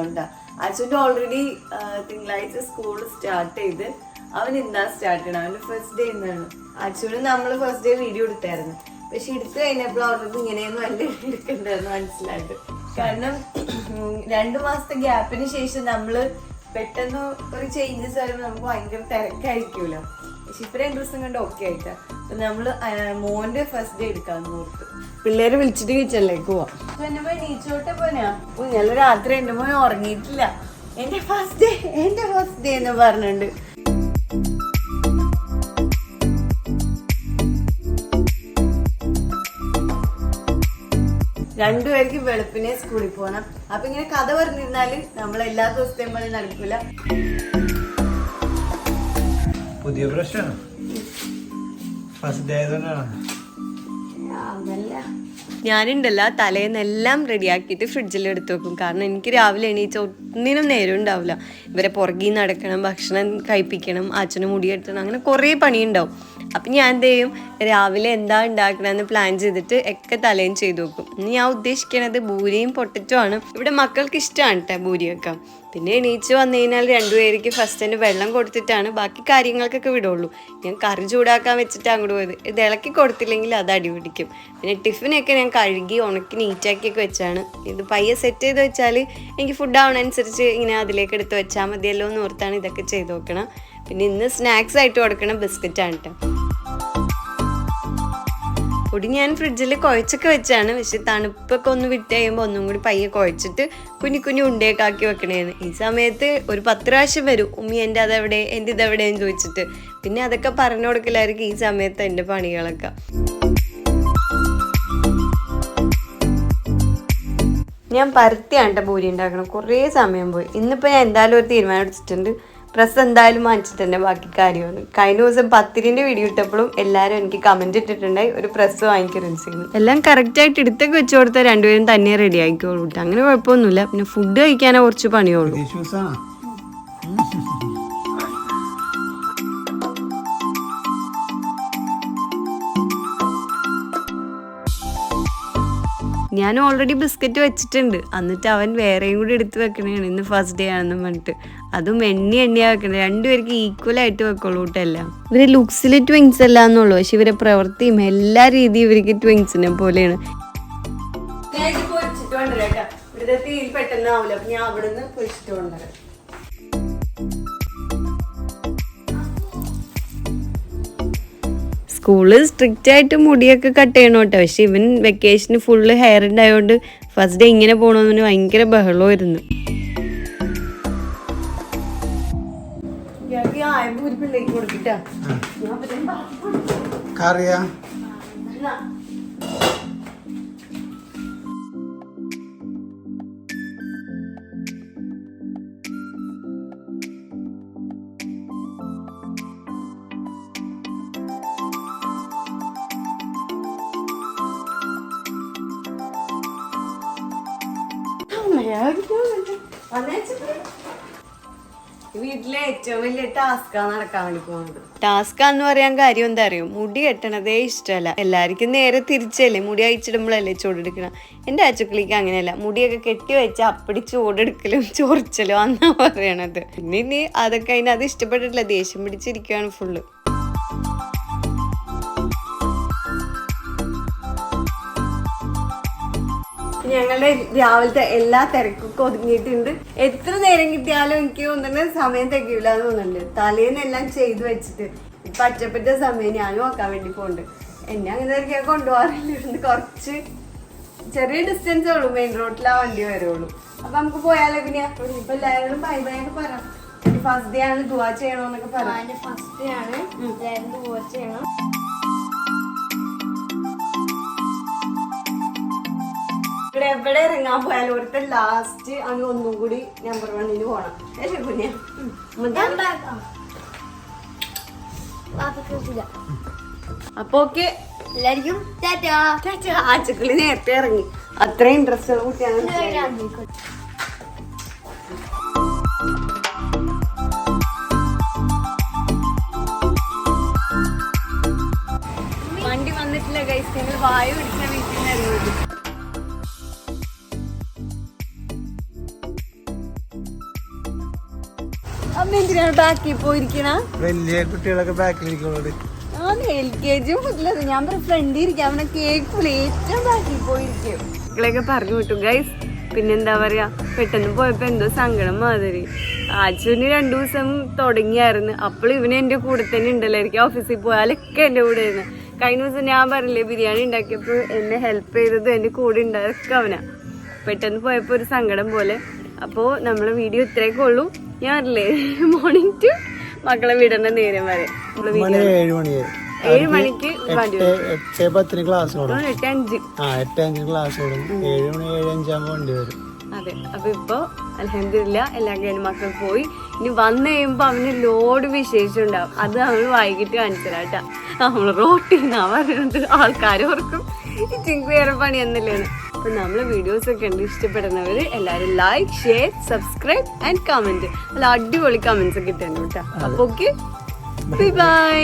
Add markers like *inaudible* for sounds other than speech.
ഉണ്ടാ. അച്ഛന്റെ ഓൾറെഡി തിങ്കളാഴ്ച സ്കൂൾ സ്റ്റാർട്ട് ചെയ്ത് അവൻ ഇന്നാ സ്റ്റാർട്ട് ചെയ്യണം? അവന്റെ ഫസ്റ്റ് ഡേ ഇന്നാണ്. അച്ഛന് നമ്മൾ ഫസ്റ്റ് ഡേ വീഡിയോ എടുത്തായിരുന്നു. പക്ഷെ എടുത്തു കഴിഞ്ഞപ്പോൾ അവർക്ക് ഇങ്ങനെയൊന്നും അല്ല എടുക്കണ്ടെന്ന് മനസ്സിലായിട്ട് കാരണം രണ്ടു മാസത്തെ ഗ്യാപ്പിന് ശേഷം നമ്മൾ പെട്ടെന്ന് ഒരു ചേഞ്ചസ് വരുമ്പോൾ നമുക്ക് ഭയങ്കര തിരക്കായിരിക്കുമല്ലോ. പക്ഷെ ഇപ്പം രണ്ടു ദിവസം കണ്ട് ഓക്കെ ആയിട്ടാ. നമ്മൾ മോന്റെ ഫസ്റ്റ് ഡേ എടുക്കാന്ന് ഓർത്ത്. പിള്ളേരെ വിളിച്ചിട്ട് കഴിച്ചല്ലേ പോവാം. അപ്പൊ എന്റെ നീച്ചോട്ടെ പോനാ ഓ, രാത്രി എന്റെ മോൻ ഉറങ്ങിയിട്ടില്ല. എന്റെ ഫസ്റ്റ് ഡേ എന്റെ ഫസ്റ്റ് ഡേ എന്ന് പറഞ്ഞിട്ടുണ്ട്. രണ്ടുപേർക്ക് വെളുപ്പിനെ സ്കൂളിൽ പോകണം അപ്പൊ ഇങ്ങനെ കഥ പറഞ്ഞിരുന്നാൽ നമ്മൾ എല്ലാ ദിവസത്തെയും പോലെ നടക്കൂല. പുതിയ ബ്രഷാണ് ഞാനുണ്ടല്ലോ തലേന്നെല്ലാം റെഡിയാക്കിയിട്ട് ഫ്രിഡ്ജിൽ എടുത്തു വെക്കും. കാരണം എനിക്ക് രാവിലെ എണീച്ച ഒന്നിനും നേരം ഉണ്ടാവില്ല. ഇവരെ പുറകിൽ നടക്കണം ഭക്ഷണം കഴിപ്പിക്കണം അച്ഛന് മുടിയെടുത്തണം അങ്ങനെ കുറേ പണിയുണ്ടാവും. അപ്പം ഞാൻ എന്ത് ചെയ്യും? രാവിലെ എന്താ ഉണ്ടാക്കണമെന്ന് പ്ലാൻ ചെയ്തിട്ട് ഒക്കെ തലേം ചെയ്തു നോക്കും ഞാൻ ഉദ്ദേശിക്കണത് ഭൂരിയും പൊട്ടറ്റോ ആണ്. ഇവിടെ മക്കൾക്ക് ഇഷ്ടമാണ് കേട്ടോ ഭൂരിയൊക്കെ പിന്നെ എണീച്ച് വന്നു കഴിഞ്ഞാൽ രണ്ടുപേർക്ക് ഫസ്റ്റ് തന്നെ വെള്ളം കൊടുത്തിട്ടാണ് ബാക്കി കാര്യങ്ങൾക്കൊക്കെ വിടുള്ളൂ. ഞാൻ കറി ചൂടാക്കാൻ വെച്ചിട്ട് അങ്ങോട്ട് പോയത്. ഇത് ഇളക്കി കൊടുത്തില്ലെങ്കിൽ അത് അടിപിടിക്കും പിന്നെ ടിഫിനൊക്കെ ഞാൻ കഴുകി ഉണക്കി നീറ്റാക്കിയൊക്കെ വെച്ചാണ്. ഇത് പയ്യെ സെറ്റ് ചെയ്ത് വെച്ചാൽ എനിക്ക് ഫുഡ് ആവണനുസരിച്ച് ഇങ്ങനെ അതിലേക്ക് എടുത്ത് വെച്ചാൽ മതിയല്ലോ എന്ന് ഓർത്താണ് ഇതൊക്കെ ചെയ്ത് നോക്കണം. പിന്നെ ഇന്ന് സ്നാക്സ് ആയിട്ട് കൊടുക്കണം ബിസ്ക്കറ്റാണ് കേട്ടോ പൊടി ഞാൻ ഫ്രിഡ്ജിൽ കുഴച്ചൊക്കെ വെച്ചാണ്. പക്ഷെ തണുപ്പൊക്കെ ഒന്ന് വിട്ട് കഴിയുമ്പോൾ ഒന്നും കൂടി പയ്യെ കുഴച്ചിട്ട് കുഞ്ഞു കുഞ്ഞു ഉണ്ടേക്കാക്കി വെക്കണേന്ന്. ഈ സമയത്ത് ഒരു പത്ത് പ്രാവശ്യം വരും. ഉമ്മി എന്റെ അതെവിടെ? എന്റെ ഇതെവിടെയെന്ന് ചോദിച്ചിട്ട്. പിന്നെ അതൊക്കെ പറഞ്ഞു കൊടുക്കലായിരിക്കും ഈ സമയത്ത് എന്റെ പണികളൊക്കെ. ഞാൻ പരത്തിയാണ് ബൂരി ഉണ്ടാക്കണം കുറേ സമയം പോയി. ഇന്നിപ്പോൾ ഞാൻ എന്തായാലും ഒരു തീരുമാനം എടുത്തിട്ടുണ്ട്. പ്രസ് എന്തായാലും വാങ്ങിച്ചിട്ട് തന്നെ ബാക്കി കാര്യമാണ്. കഴിഞ്ഞ ദിവസം പത്തിരിന്റെ വീഡിയോ ഇട്ടപ്പോഴും എല്ലാവരും എനിക്ക് കമന്റ് ഇട്ടിട്ടുണ്ടായി ഒരു പ്രസ് വാങ്ങിക്കരുത് ചെയ്യുന്നു എല്ലാം കറക്റ്റായിട്ട് എടുത്തൊക്കെ വെച്ച് കൊടുത്താൽ രണ്ടുപേരും തന്നെ റെഡി ആയിക്കോളൂ അങ്ങനെ കുഴപ്പമൊന്നുമില്ല. പിന്നെ ഫുഡ് കഴിക്കാനേ കുറച്ച് പണിയുള്ളൂ. *laughs* ഞാൻ ഓൾറെഡി ബിസ്ക്കറ്റ് വെച്ചിട്ടുണ്ട്. എന്നിട്ട് അവൻ വേറെയും കൂടി എടുത്ത് വെക്കണേണ്. ഇന്ന് ഫസ്റ്റ് ഡേ ആണെന്ന് പറഞ്ഞിട്ട്. അതും എണ്ണി എണ്ണിയാ വെക്കണേ. രണ്ടുപേർക്ക് ഈക്വൽ ആയിട്ട് വെക്കുള്ളൂ എല്ലാം ഇവർ ലുക്സിൽ ട്വിങ്സ് അല്ല എന്നുള്ളൂ. പക്ഷെ ഇവരെ പ്രവൃത്തിയും എല്ലാ രീതിയും ഇവർക്ക് ട്വിങ്സിനെ പോലെയാണ്. പെട്ടെന്നാവില്ല അപ്പൊ ഞാൻ അവിടെ നിന്ന് സ്കൂൾ സ്ട്രിക്റ്റ് ആയിട്ട് മുടിയൊക്കെ കട്ട് ചെയ്യണം കേട്ടോ. പക്ഷെ ഇവൻ വെക്കേഷന് ഫുള്ള് ഹെയർ ഉണ്ടായതുകൊണ്ട് ഫസ്റ്റ് ഡേ ഇങ്ങനെ പോകണമെന്ന് ഭയങ്കര ബഹളമായിരുന്നു. കറിയാ? വീട്ടിലെ ഏറ്റവും വലിയ ടാസ്കാ നടക്കാൻ വേണ്ടി പോകുന്നത്. ടാസ്ക് എന്ന് പറയാൻ കാര്യം എന്താ അറിയോ? മുടി കെട്ടണതേ ഇഷ്ടമല്ല. എല്ലാവർക്കും നേരെ തിരിച്ചല്ലേ? മുടി അയച്ചിടുമ്പോഴല്ലേ ചൂടെടുക്കണം എന്റെ അച്ചുക്കളിക്ക് അങ്ങനെയല്ല. മുടിയൊക്കെ കെട്ടി വെച്ച് അപ്പടി ചൂടെടുക്കലും ചൊറിച്ചലും എന്നാ പറയണത്. പിന്നെ ഇനി അതൊക്കെ അതിന് അത് ഇഷ്ടപ്പെട്ടിട്ടില്ല. ദേഷ്യം പിടിച്ചിരിക്കുകയാണ് ഫുള്ള് ഞങ്ങളുടെ രാവിലത്തെ എല്ലാ തിരക്കൊക്കെ ഒതുങ്ങിയിട്ടുണ്ട്. എത്ര നേരം കിട്ടിയാലും എനിക്ക് തോന്നുന്നത് സമയം തികയില്ല എന്ന് തോന്നുന്നുണ്ട്. തലേന്നെല്ലാം ചെയ്തു വെച്ചിട്ട് ഇപ്പൊ അറ്റപ്പറ്റ സമയം ഞാൻ നോക്കാൻ വേണ്ടി പോകുന്നുണ്ട് എന്നെ അങ്ങനെ തിരക്കാൻ കൊണ്ടുപോകാറില്ല. കുറച്ച് ചെറിയ ഡിസ്റ്റൻസേ ഉള്ളൂ. മെയിൻ റോഡിലാ വണ്ടി വരുള്ളൂ. അപ്പൊ നമുക്ക് പോയാലോ പിന്നെ? ഇപ്പൊ എല്ലാവരും ബൈ ബൈ ഒക്കെ പറയാം ഫസ്റ്റ് ഡേ ആണ് ദുവാ ചെയ്യണോന്നൊക്കെ പറയാം ഫസ്റ്റ് ഡേ ആണ്. ദുവാ ചെയ്യണം. എവിടെ ഇറങ്ങാൻ പോയാലും ഒരുത്തൻ ലാസ്റ്റ് അങ്ങ് ഒന്നും കൂടി നമ്പർ വണ്ണിന് പോണം. അല്ലേ കുഞ്ഞ അപ്പൊ ഓക്കെ എല്ലാവർക്കും ആച്ചക്കിളി നേരത്തെ ഇറങ്ങി. അത്രയും ഇൻട്രസ്റ്റ് ഉള്ള കുട്ടിയാണ് വണ്ടി വന്നിട്ടില്ല ഗൈസ് നിങ്ങൾ വായു എന്തിനാണ് ബാക്കിൽ പോയിരിക്കണ? വലിയ കുട്ടികളൊക്കെ എൽ കെ ജി മുതലത് ഞാൻ പറ ഫ്രണ്ടിൽ ഇരിക്കാം. അവനെ കേൾക്കൂല. ഏറ്റവും ബാക്കിൽ പോയിരിക്കും. മക്കളെയൊക്കെ പറഞ്ഞു വിട്ടു ഗൈസ് പിന്നെന്താ പറയാ? പെട്ടെന്ന് പോയപ്പോ എന്തോ സങ്കടം മാതിരി. ആച്ചുവിന് രണ്ടു ദിവസം തുടങ്ങിയായിരുന്നു. അപ്പോൾ ഇവന് എന്റെ കൂടെ തന്നെ ഉണ്ടല്ലോ എനിക്ക് ഓഫീസിൽ പോയാലൊക്കെ എന്റെ കൂടെ ആയിരുന്നു. കഴിഞ്ഞ ദിവസം ഞാൻ പറഞ്ഞില്ലേ ബിരിയാണി ഉണ്ടാക്കിയപ്പോൾ എന്നെ ഹെൽപ്പ് ചെയ്തത് എന്റെ കൂടെ ഉണ്ടായൊക്കെ അവനാ. പെട്ടെന്ന് പോയപ്പോ ഒരു സങ്കടം പോലെ. അപ്പോൾ നമ്മളെ വീഡിയോ ഇത്രയൊക്കെ ഉള്ളൂ. ഞാൻ അറിയില്ലേ? മോർണിംഗ് ടു മക്കളെ വിടണ നേരം വരെ. മണി ഏഴ് മണിക്ക് എട്ട് പത്തിന് ക്ലാസ് തുടങ്ങും. വരും എട്ട് അഞ്ച്. ആ എട്ട് അഞ്ചിന് ക്ലാസ് തുടങ്ങും. ഏഴ് മണി ഏഴ് അഞ്ചാകുമ്പോൾ വണ്ടി വരും. അതെ. അപ്പൊ ഇപ്പൊ അലഹമില്ല എല്ലാ കഴിഞ്ഞ മക്കൾ പോയി. ഇനി വന്നു കഴിയുമ്പോ അവന് ലോഡ് വിശേഷം ഉണ്ടാവും. അത് അവന് വൈകിട്ട് കാണിച്ചതാട്ടാ നമ്മൾ റോട്ടിന്നാ പറയുന്നത്. ആൾക്കാർ ഓർക്കും. ചിങ്ക് വേറെ പണി എന്നല്ലേന്ന് അപ്പൊ നമ്മളെ വീഡിയോസ് ഒക്കെ ഉണ്ട് ഇഷ്ടപ്പെടുന്നവർ എല്ലാവരും like share subscribe and comment നല്ല അടിപൊളി കമന്റ്സ് ഒക്കെ ഇട്ടുണ്ട് കേട്ടോ. അപ്പൊ ഓക്കെ ബൈ